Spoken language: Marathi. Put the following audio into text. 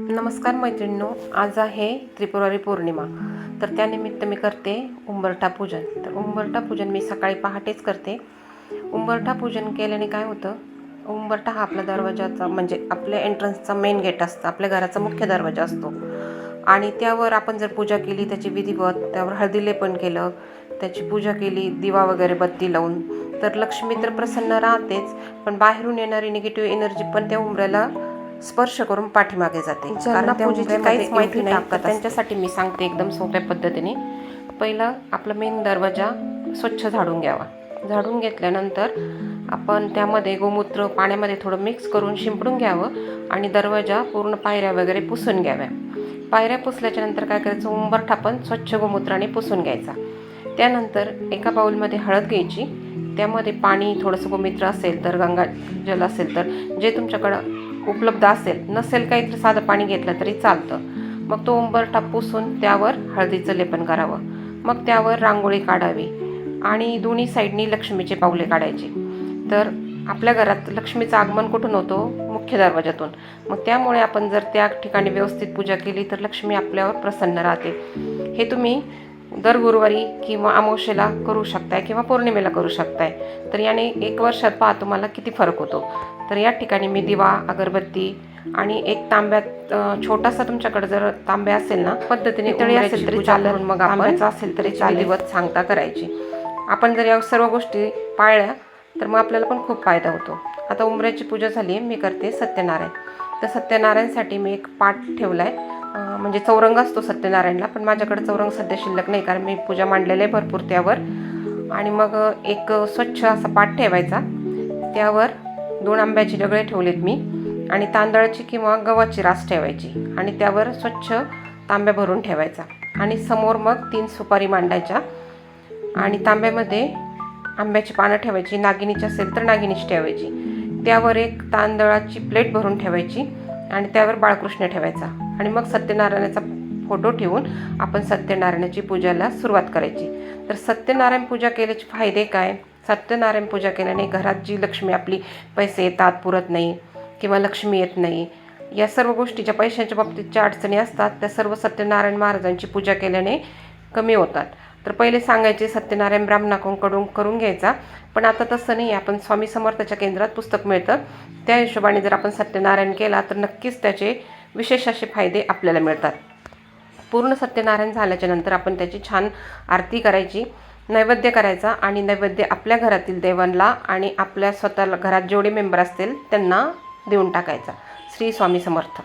नमस्कार मैत्रिणींनो आज आहे त्रिपुरारी पौर्णिमा. तर त्यानिमित्त मी करते उंबरठा पूजन. तर उंबरठा पूजन मी सकाळी पहाटेच करते. उंबरठा पूजन केल्याने काय होतं उंबरठा हा आपल्या दरवाजाचा म्हणजे आपल्या एंट्रन्सचा मेन गेट असतं. आपल्या घराचा मुख्य दरवाजा असतो. आणि त्यावर आपण जर पूजा केली त्याची विधिवत त्यावर हळदीलेपण केलं त्याची पूजा केली दिवा वगैरे बत्ती लावून तर लक्ष्मी तर प्रसन्न राहतेच. पण बाहेरून येणारी निगेटिव्ह एनर्जी पण त्या उंबऱ्याला स्पर्श करून पाठीमागे जाते. कारण त्या पूजेची काहीच माहिती नाही त्यांच्यासाठी मी सांगते एकदम सोप्या पद्धतीने. पहिलं आपला मेन दरवाजा स्वच्छ झाडून घ्यावा. झाडून घेतल्यानंतर आपण त्यामध्ये गोमूत्र पाण्यामध्ये थोडं मिक्स करून शिंपडून घ्यावं आणि दरवाजा पूर्ण पायऱ्या वगैरे पुसून घ्याव्या. पायऱ्या पुसल्याच्या नंतर काय करायचं? उंबरठा पण स्वच्छ गोमूत्राने पुसून घ्यायचा. त्यानंतर एका बाउलमध्ये हळद घ्यायची. त्यामध्ये पाणी थोडंसं गोमित्र असेल तर गंगाजल असेल तर जे तुमच्याकडं उपलब्ध असेल नसेल काही तर साधं पाणी घेतलं तरी चालतं. मग तो उंबरठा पुसून त्यावर हळदीचं लेपन करावं. मग त्यावर रांगोळी काढावी आणि दोन्ही साईडनी लक्ष्मीचे पावले काढायचे. तर आपल्या घरात लक्ष्मीचं आगमन कुठून होतो? मुख्य दरवाजातून मग त्यामुळे आपण जर त्या ठिकाणी व्यवस्थित पूजा केली तर लक्ष्मी आपल्यावर प्रसन्न राहते. हे तुम्ही दर गुरुवारी किंवा अमावस्येला करू शकताय किंवा पौर्णिमेला करू शकताय. तर याने एक वर्षात पहा तुम्हाला किती फरक होतो. तर या ठिकाणी मी दिवा अगरबत्ती आणि एक तांब्यात छोटासा तुमच्याकडे जर तांब्या असेल ना पद्धतीने तळी असेल तरी चालेल. मग तांब्याचा असेल तरी चालेवत सांगता करायची. आपण जर या सर्व गोष्टी पाळल्या तर मग आपल्याला पण खूप फायदा होतो. आता उंबऱ्याची पूजा झाली आहे मी करते सत्यनारायण. तर सत्यनारायणसाठी मी एक पाठ ठेवला आहे म्हणजे चौरंग असतो सत्यनारायणला पण माझ्याकडे चौरंग सध्या शिल्लक नाही कारण मी पूजा मांडलेलं आहे भरपूर त्यावर. आणि मग एक स्वच्छ असा पाठ ठेवायचा. त्यावर दोन आंब्याचे डगळे ठेवलेत मी आणि तांदळाची किंवा गव्हाची रास ठेवायची आणि त्यावर स्वच्छ तांब्या भरून ठेवायचा. आणि समोर मग तीन सुपारी मांडायच्या आणि तांब्यामध्ये आंब्याची पानं ठेवायची नागिनीची असेल तर नागिनीची ठेवायची. त्यावर एक तांदळाची प्लेट भरून ठेवायची. आणि त्यावर बाळकृष्ण ठेवायचा. आणि मग सत्यनारायणाचा फोटो ठेवून आपण सत्यनारायणाची पूजाला सुरुवात करायची. तर सत्यनारायण पूजा केल्याचे फायदे काय? सत्यनारायण पूजा केल्याने घरात जी लक्ष्मी आपली पैसे येतात पुरत नाही किंवा लक्ष्मी येत नाही या सर्व गोष्टी ज्या पैशांच्या बाबतीत ज्या अडचणी असतात त्या सर्व सत्यनारायण महाराजांची पूजा केल्याने कमी होतात. तर पहिले सांगायचे सत्यनारायण ब्राह्मणाकडून करून घ्यायचा. पण आता तसं नाही आपण स्वामी समर्थाच्या केंद्रात पुस्तक मिळतं. त्या हिशोबाने जर आपण सत्यनारायण केला तर नक्कीच त्याचे विशेष असे फायदे आपल्याला मिळतात. पूर्ण सत्यनारायण झाल्याच्यानंतर आपण त्याची छान आरती करायची. नैवेद्य करायचा आणि नैवेद्य आपल्या घरातील देवांना आणि आपल्या स्वतःला घरात जेवढे मेंबर असतील त्यांना देऊन टाकायचा. श्री स्वामी समर्थ.